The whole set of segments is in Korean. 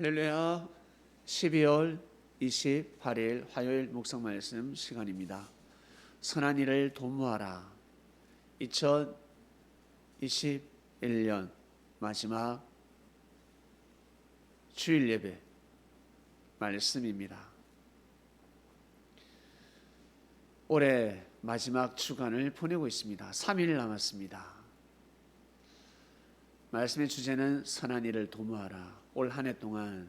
할렐루야 12월 28일 화요일 묵상 말씀 시간입니다. 선한 일을 도모하라 2021년 마지막 주일 예배 말씀입니다. 올해 마지막 주간을 보내고 있습니다. 3일 남았습니다. 말씀의 주제는 선한 일을 도모하라. 올 한 해 동안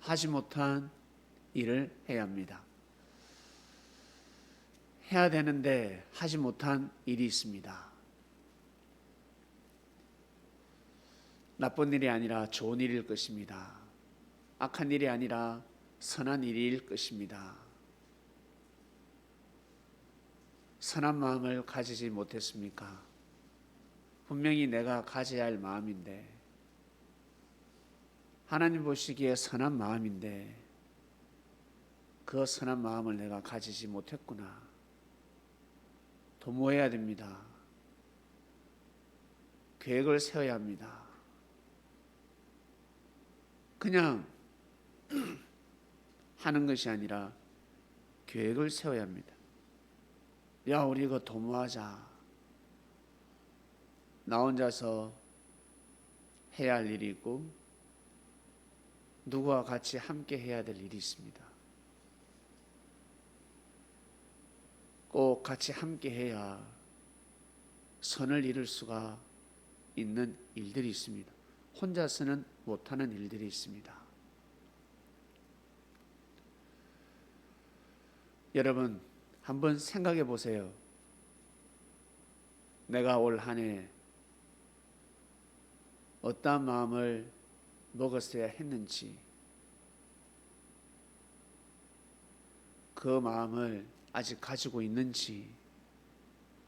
하지 못한 일을 해야 합니다. 해야 되는데 하지 못한 일이 있습니다. 나쁜 일이 아니라 좋은 일일 것입니다. 악한 일이 아니라 선한 일일 것입니다. 선한 마음을 가지지 못했습니까? 분명히 내가 가져야 할 마음인데, 하나님 보시기에 선한 마음인데, 그 선한 마음을 내가 가지지 못했구나. 도모해야 됩니다. 계획을 세워야 합니다. 그냥 하는 것이 아니라 계획을 세워야 합니다. 야, 우리 이거 도모하자. 나 혼자서 해야 할 일이 있고, 누구와 같이 함께 해야 될 일이 있습니다. 꼭 같이 함께 해야 선을 이룰 수가 있는 일들이 있습니다. 혼자서는 못하는 일들이 있습니다. 여러분, 한번 생각해 보세요. 내가 올 한 해 어떠한 마음을 먹었어야 했는지, 그 마음을 아직 가지고 있는지,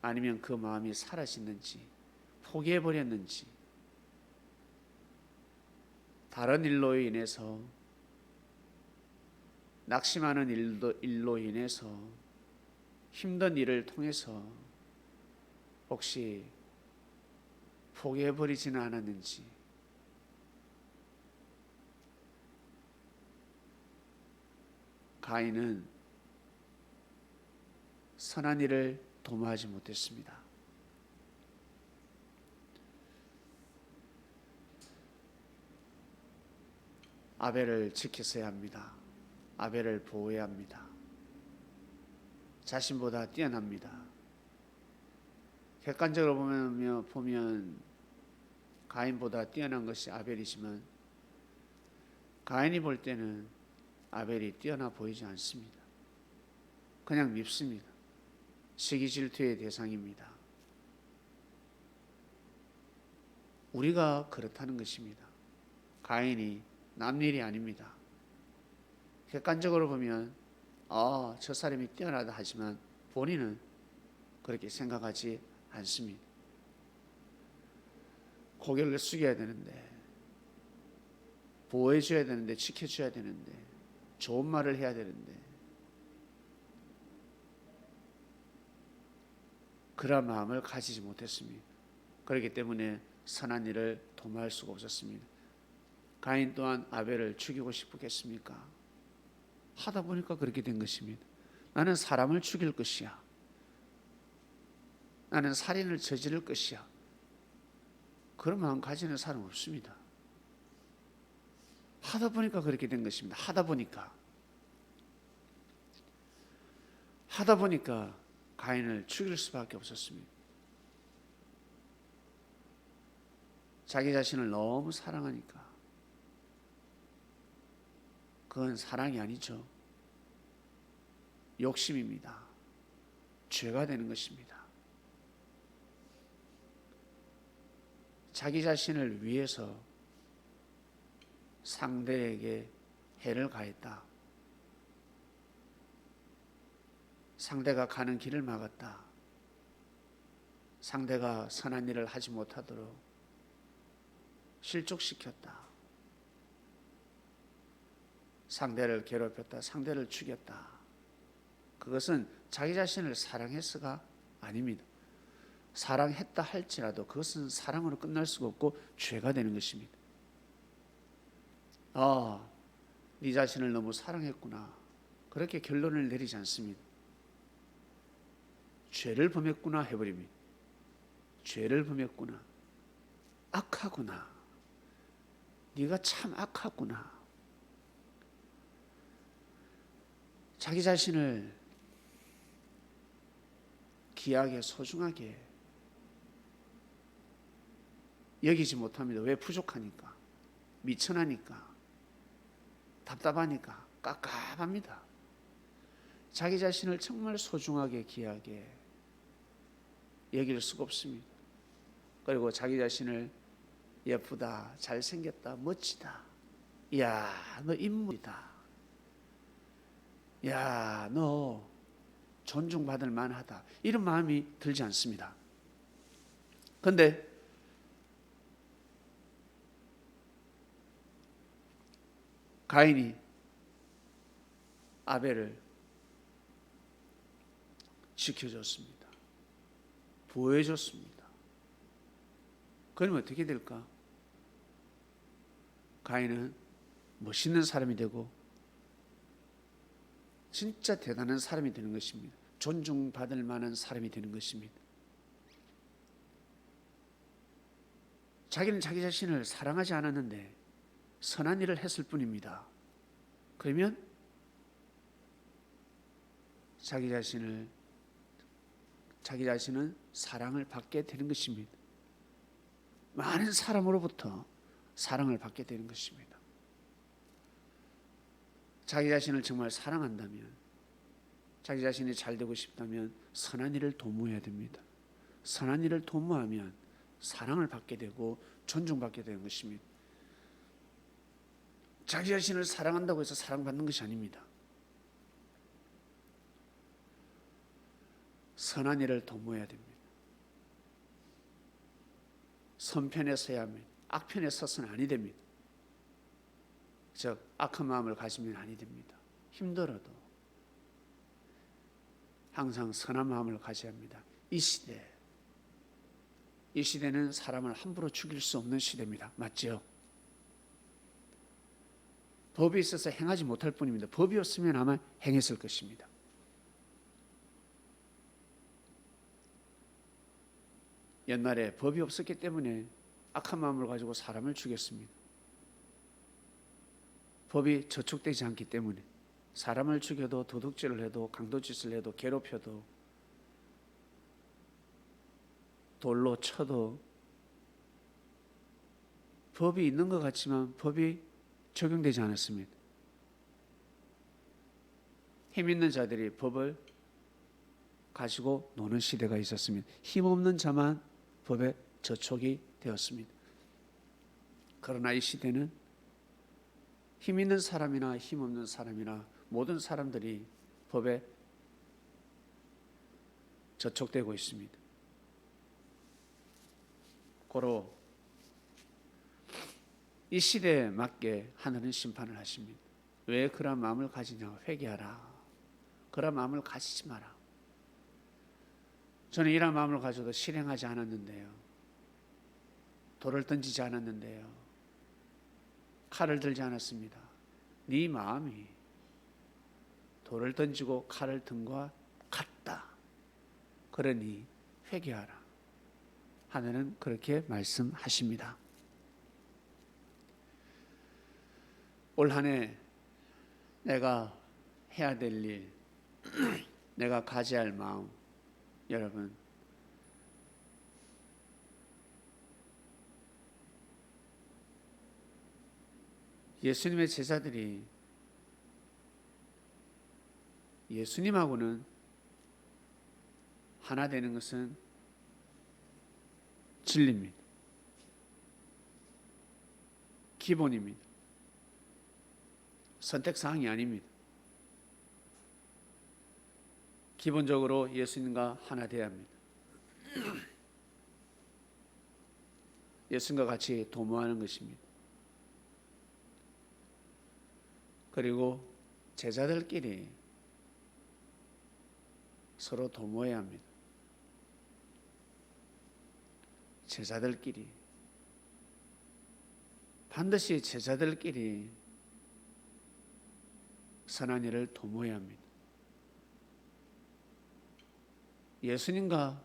아니면 그 마음이 사라졌는지, 포기해 버렸는지, 다른 일로 인해서 낙심하는 일도, 일로 인해서 힘든 일을 통해서 혹시 포기해 버리지는 않았는지 가인은 선한 일을 도모하지 못했습니다. 아벨을 지켰어야 합니다. 아벨을 보호해야 합니다. 자신보다 뛰어납니다. 객관적으로 보면, 보면 가인보다 뛰어난 것이 아벨이지만 가인이 볼 때는 아벨이 뛰어나 보이지 않습니다. 그냥 밉습니다. 시기 질투의 대상입니다. 우리가 그렇다는 것입니다. 가인이 남 일이 아닙니다. 객관적으로 보면 아, 저 사람이 뛰어나다 하지만 본인은 그렇게 생각하지 않습니다. 고개를 숙여야 되는데 보호해 줘야 되는데 지켜 줘야 되는데 좋은 말을 해야 되는데 그런 마음을 가지지 못했습니다. 그렇기 때문에 선한 일을 도모할 수가 없었습니다. 가인 또한 아벨을 죽이고 싶겠습니까? 하다 보니까 그렇게 된 것입니다. 나는 사람을 죽일 것이야. 나는 살인을 저지를 것이야. 그런 마음 가지는 사람 없습니다. 하다 보니까 그렇게 된 것입니다. 하다 보니까. 하다 보니까 가인을 죽일 수밖에 없었습니다. 자기 자신을 너무 사랑하니까. 그건 사랑이 아니죠. 욕심입니다. 죄가 되는 것입니다. 자기 자신을 위해서 상대에게 해를 가했다. 상대가 가는 길을 막았다. 상대가 선한 일을 하지 못하도록 실족시켰다. 상대를 괴롭혔다. 상대를 죽였다. 그것은 자기 자신을 사랑해서가 아닙니다. 사랑했다 할지라도 그것은 사랑으로 끝날 수가 없고 죄가 되는 것입니다. 아, 네 자신을 너무 사랑했구나. 그렇게 결론을 내리지 않습니다. 죄를 범했구나 해버립니다. 죄를 범했구나. 악하구나. 네가 참 악하구나. 자기 자신을 귀하게 소중하게 여기지 못합니다. 왜 부족하니까, 미천하니까, 답답하니까, 깝깝합니다. 자기 자신을 정말 소중하게 귀하게 여길 수가 없습니다. 그리고 자기 자신을 예쁘다, 잘생겼다, 멋지다. 야, 너 인물이다. 야, 너 존중받을 만하다. 이런 마음이 들지 않습니다. 근데 가인이 아벨을 지켜줬습니다. 보호해줬습니다. 그러면 어떻게 될까? 가인은 멋있는 사람이 되고 진짜 대단한 사람이 되는 것입니다. 존중받을 만한 사람이 되는 것입니다. 자기는 자기 자신을 사랑하지 않았는데 선한 일을 했을 뿐입니다. 그러면 자기 자신을 자기 자신은 사랑을 받게 되는 것입니다. 많은 사람으로부터 사랑을 받게 되는 것입니다. 자기 자신을 정말 사랑한다면, 자기 자신이 잘 되고 싶다면 선한 일을 도모해야 됩니다. 선한 일을 도모하면 사랑을 받게 되고 존중받게 되는 것입니다. 자기 자신을 사랑한다고 해서 사랑받는 것이 아닙니다. 선한 일을 도모해야 됩니다. 선편에 서야 합니다. 악편에 서서는 아니 됩니다. 즉 악한 마음을 가지면 아니 됩니다. 힘들어도 항상 선한 마음을 가져야 합니다. 이 시대 이 시대는 사람을 함부로 죽일 수 없는 시대입니다. 맞죠? 법이 있어서 행하지 못할 뿐입니다. 법이 없으면 아마 행했을 것입니다. 옛날에 법이 없었기 때문에 악한 마음을 가지고 사람을 죽였습니다. 법이 저촉되지 않기 때문에 사람을 죽여도 도둑질을 해도 강도짓을 해도 괴롭혀도 돌로 쳐도 법이 있는 것 같지만 법이 적용되지 않았습니다. 힘 있는 자들이 법을 가지고 노는 시대가 있었습니다. 힘 없는 자만 법에 저촉이 되었습니다. 그러나 이 시대는 힘 있는 사람이나 힘 없는 사람이나 모든 사람들이 법에 저촉되고 있습니다. 고로 이 시대에 맞게 하늘은 심판을 하십니다. 왜 그런 마음을 가지냐? 회개하라. 그런 마음을 가지지 마라. 저는 이런 마음을 가져도 실행하지 않았는데요. 돌을 던지지 않았는데요. 칼을 들지 않았습니다. 네 마음이 돌을 던지고 칼을 든 것과 같다. 그러니 회개하라. 하늘은 그렇게 말씀하십니다. 올 한해 내가 해야 될 일, 내가 가져야 할 마음, 여러분 예수님의 제자들이 예수님하고는 하나 되는 것은 진리입니다. 기본입니다. 선택 사항이 아닙니다. 기본적으로 예수님과 하나 되어야 합니다. 예수님과 같이 도모하는 것입니다. 그리고 제자들끼리 서로 도모해야 합니다. 제자들끼리 반드시 제자들끼리 선한 일을 도모해야 합니다. 예수님과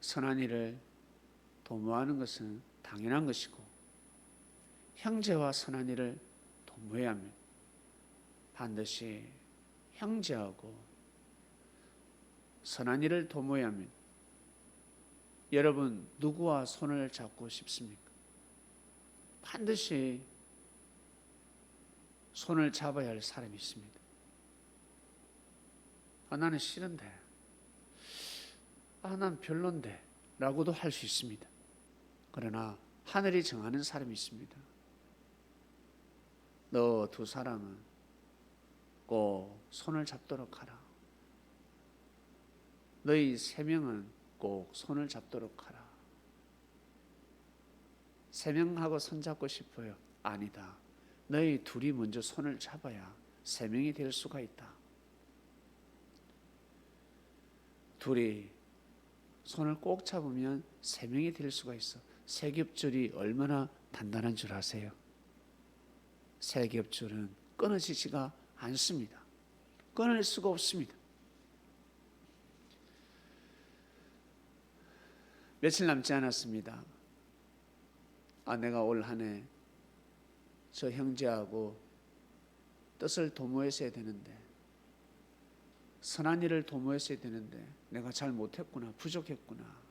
선한 일을 도모하는 것은 당연한 것이고 형제와 선한 일을 도모해야 합니다. 반드시 형제하고 선한 일을 도모해야 합니다. 여러분 누구와 손을 잡고 싶습니까? 반드시 손을 잡아야 할 사람이 있습니다. 아, 나는 싫은데, 아, 난 별론데, 라고도 할 수 있습니다. 그러나 하늘이 정하는 사람이 있습니다. 너 두 사람은 꼭 손을 잡도록 하라. 너희 세 명은 꼭 손을 잡도록 하라. 세 명하고 손잡고 싶어요. 아니다. 너희 둘이 먼저 손을 잡아야 세 명이 될 수가 있다. 둘이 손을 꼭 잡으면 세 명이 될 수가 있어. 세 겹줄이 얼마나 단단한 줄 아세요? 세 겹줄은 끊어지지가 않습니다. 끊을 수가 없습니다. 며칠 남지 않았습니다. 아, 내가 올 한 해 저 형제하고 뜻을 도모했어야 되는데, 선한 일을 도모했어야 되는데, 내가 잘 못했구나, 부족했구나.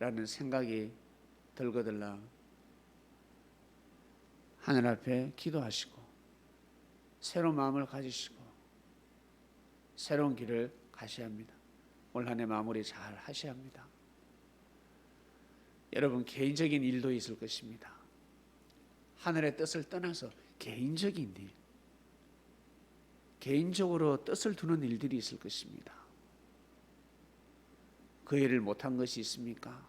라는 생각이 들거들라 하늘 앞에 기도하시고, 새로운 마음을 가지시고, 새로운 길을 가셔야 합니다. 올 한해 마무리 잘 하셔야 합니다. 여러분 개인적인 일도 있을 것입니다. 하늘의 뜻을 떠나서 개인적인 일, 개인적으로 뜻을 두는 일들이 있을 것입니다. 그 일을 못한 것이 있습니까?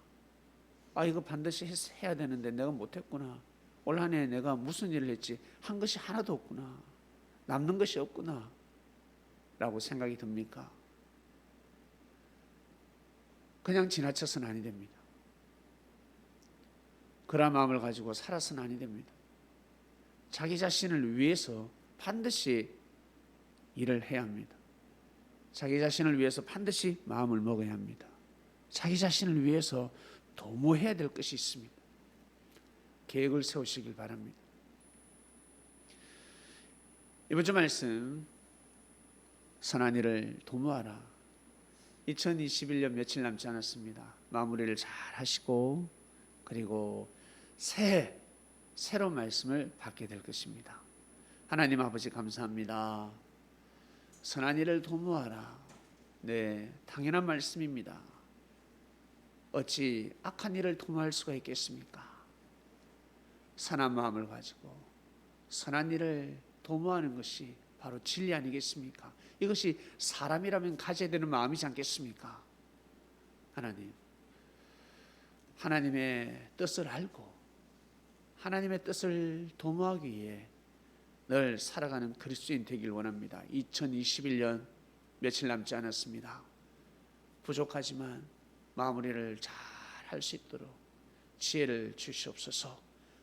아 이거 반드시 해야 되는데 내가 못했구나. 올 한 해 내가 무슨 일을 했지 한 것이 하나도 없구나. 남는 것이 없구나. 라고 생각이 듭니까? 그냥 지나쳐서는 아니 됩니다. 그런 마음을 가지고 살아서는 아니 됩니다. 자기 자신을 위해서 반드시 일을 해야 합니다. 자기 자신을 위해서 반드시 마음을 먹어야 합니다. 자기 자신을 위해서 도모해야 될 것이 있습니다. 계획을 세우시길 바랍니다. 이번 주 말씀 선한 일을 도모하라. 2021년 며칠 남지 않았습니다. 마무리를 잘 하시고 그리고 새 새로운 말씀을 받게 될 것입니다. 하나님 아버지 감사합니다. 선한 일을 도모하라. 네, 당연한 말씀입니다. 어찌 악한 일을 도모할 수가 있겠습니까? 선한 마음을 가지고 선한 일을 도모하는 것이 바로 진리 아니겠습니까? 이것이 사람이라면 가져야 되는 마음이지 않겠습니까? 하나님, 하나님의 뜻을 알고 하나님의 뜻을 도모하기 위해 늘 살아가는 그리스도인 되길 원합니다. 2021년 며칠 남지 않았습니다. 부족하지만 마무리를 잘 할 수 있도록 지혜를 주시옵소서.